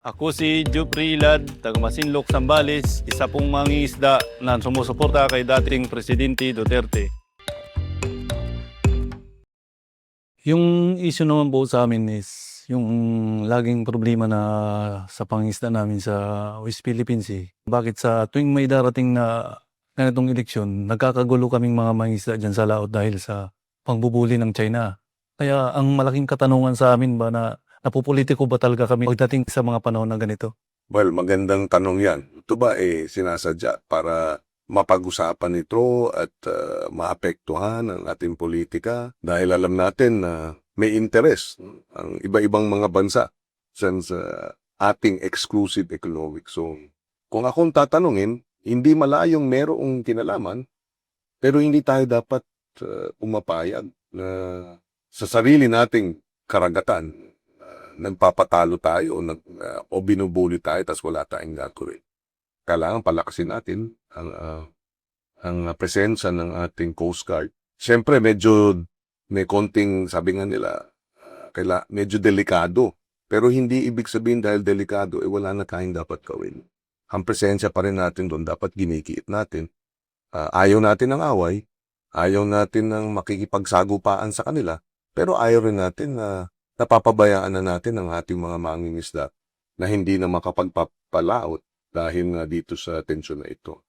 Ako si Jupri Lad, taga Masinloc, Sambales, isa pong mangingisda na sumusuporta kay dating Presidente Duterte. Yung issue naman po sa amin is yung laging problema na sa pangisda namin sa West Philippines eh. Bakit sa tuwing may darating na ganitong eleksyon, nagkakagulo kaming mga mangisda dyan sa laot dahil sa pangbubuli ng China. Kaya ang malaking katanungan sa amin ba na napupolitiko ba talaga kami pagdating sa mga panahon na ganito? Well, magandang tanong yan. Ito ba eh sinasadya para mapag-usapan ito at uh, maapektuhan ang ating politika dahil alam natin na may interest ang iba-ibang mga bansa dyan sa ating exclusive economic zone. Kung akong tatanungin, hindi malayong merong kinalaman, pero hindi tayo dapat uh, umapayag na sa sarili nating karagatan uh, nagpapatalo tayo nag, uh, o binubuli tayo tas wala tayong gagawin. Kailangan palakasin natin ang uh, ang presensya ng ating Coast Guard. Siyempre, medyo may konting, sabi nga nila, uh, kaila, medyo delikado. Pero hindi ibig sabihin dahil delikado, eh wala na tayong dapat gawin. Ang presensya pa rin natin doon, dapat ginikiit natin. Uh, ayaw natin ng away, ayaw natin ng makikipagsagupaan sa kanila, pero ayaw rin natin na napapabayaan na natin ang ating mga mangingisda na hindi na makapagpapalaot dahil nga dito sa tensyon na ito.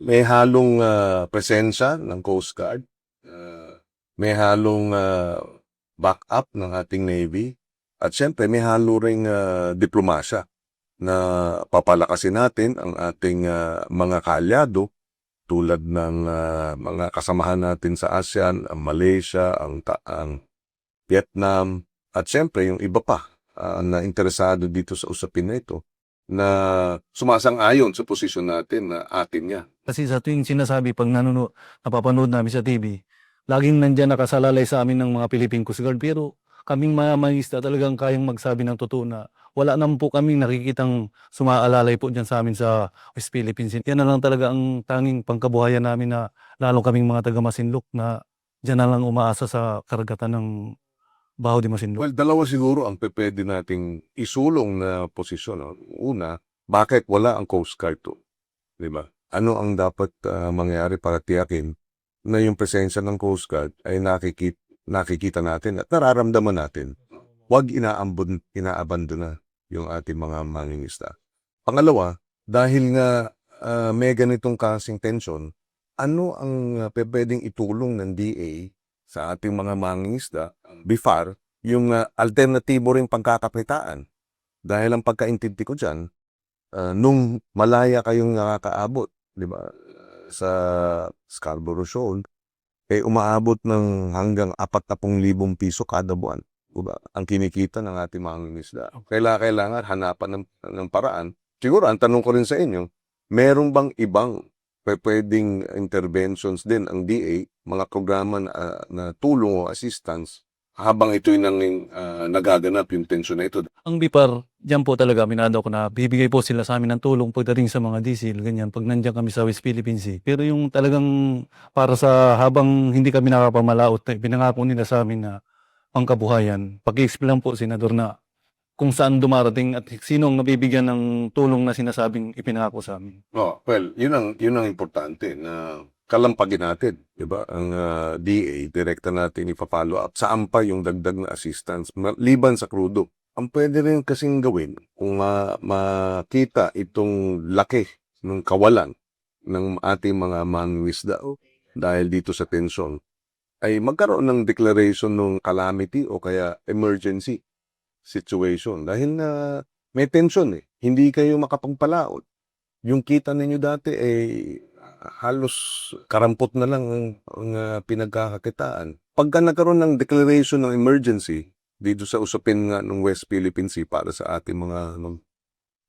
May halong ah, presensya ng Coast Guard, ah, may halong ah, backup ng ating Navy, at syempre may halo ring ah, diplomasya na papalakasin natin ang ating ah, mga kalyado tulad ng ah, mga kasamahan natin sa ASEAN, ang Malaysia, ang, ang Vietnam, at syempre, yung iba pa ah, na interesado dito sa usapin na ito na sumasang-ayon sa posisyon natin na atin yan. Kasi sa tuwing sinasabi pag nanonood, napapanood namin sa TV, laging nandyan nakasalalay sa amin ng mga Philippine Coast Guard. Pero kaming mga mangista talagang kayang magsabi ng totoo na wala naman po kaming nakikitang sumaalalay po dyan sa amin sa West Philippines. Yan na lang talaga ang tanging pangkabuhayan namin na lalo kaming mga taga Masinloc na dyan na lang umaasa sa karagatan ng Baho de Masinloc. Well, dalawa siguro ang pwede nating isulong na posisyon. Una, bakit wala ang Coast Guard to? Di ba? Ano ang dapat ah, mangyari para tiyakin na yung presensya ng Coast Guard ay nakikita, nakikita natin at nararamdaman natin. Huwag inaambon, inaabandona yung ating mga mangingisda. Pangalawa, dahil nga ah, may ganitong kasing tension, ano ang uh, pwedeng itulong ng DA sa ating mga mangingisda, BIFAR, yung uh, alternatibo ring pagkakapitaan. Dahil ang pagkaintindi ko dyan, uh, nung malaya kayong nakakaabot, di ba, sa Scarborough Shoal, eh umaabot ng hanggang 40,000 piso kada buwan. Diba? Ang kinikita ng ating mga mangingisda. Kailangan, kailangan hanapan ng, ng paraan. Siguro, ang tanong ko rin sa inyo, meron bang ibang pwedeng interventions din ang DA, mga programa na, ah, na tulong o assistance habang ito'y nang, ah, nagaganap yung tensyon na ito. Ang BIPAR, diyan po talaga minado ko na bibigay po sila sa amin ng tulong pagdating sa mga diesel, ganyan, pag nandiyan kami sa West Philippine Sea. Pero yung talagang para sa habang hindi kami nakapamalaot, eh, pinangako nila sa amin na pangkabuhayan. Pag-explain po, Senador, na kung saan dumarating at sino ang nabibigyan ng tulong na sinasabing ipinangako sa amin. Oh, well, yun ang yun ang importante na kalampagin natin, 'di ba? Ang ah, DA direkta natin ipa-follow up saan pa yung dagdag na assistance maliban sa krudo. Ang pwede rin kasing gawin kung ma- makita itong laki ng kawalan ng ating mga manwisda dahil dito sa tensyon ay magkaroon ng declaration ng calamity o kaya emergency situation dahil na may tension eh. Hindi kayo makapagpalaot. Yung kita ninyo dati ay halos karampot na lang ang, ang ah, pinagkakakitaan. Pagka nagkaroon ng declaration ng emergency dito sa usapin nga ng West Philippine Sea para sa ating mga ano,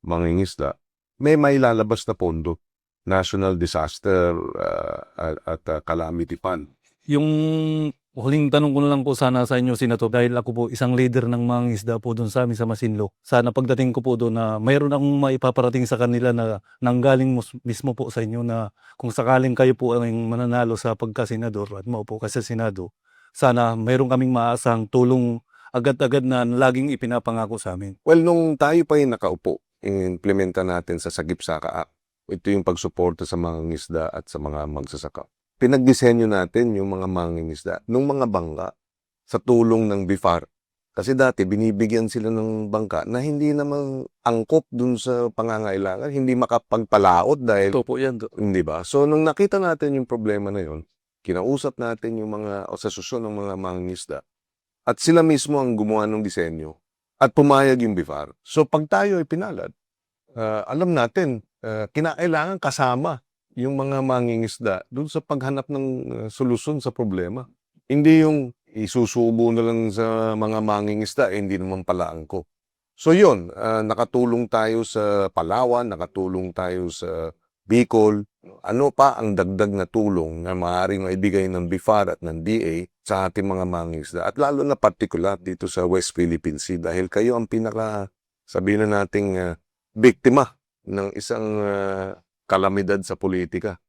mangingisda, may mailalabas na pondo. National Disaster ah, at, ah, Calamity Fund. Yung huling tanong ko na lang po sana sa inyo, Senator, dahil ako po isang leader ng mga isda po doon sa amin sa Masinloc. Sana pagdating ko po doon na mayroon akong maipaparating sa kanila na nanggaling mismo po sa inyo na kung sakaling kayo po ang mananalo sa pagkasenador at maupo ka sa Senado, sana mayroon kaming maasang tulong agad-agad na laging ipinapangako sa amin. Well, nung tayo pa yung nakaupo, implementa natin sa Sagip Saka Act. Ito yung pagsuporta sa mga ngisda at sa mga magsasaka. Pinagdisenyo natin yung mga mangingisda nung mga bangka sa tulong ng BIFAR. Kasi dati binibigyan sila ng bangka na hindi naman angkop dun sa pangangailangan, hindi makapagpalaot dahil Ito po yan. hindi ba? So, nung nakita natin yung problema na yon, kinausap natin yung mga asosasyon ng mga mangingisda at sila mismo ang gumawa ng disenyo at pumayag yung BIFAR. So, pag tayo ay pinalad, ah, alam natin, ah, kinakailangan kasama yung mga mangingisda dun sa paghanap ng ah, solusyon sa problema. Hindi yung isusubo na lang sa mga mangingisda, eh, hindi naman pala angko. So yun, ah, nakatulong tayo sa Palawan, nakatulong tayo sa Bicol. Ano pa ang dagdag na tulong na maaaring maibigay ng BIFAR at ng DA sa ating mga mangingisda? At lalo na partikular dito sa West Philippine Sea dahil kayo ang pinaka, sabihin na nating ah, biktima ng isang ah, kalamidad sa politika.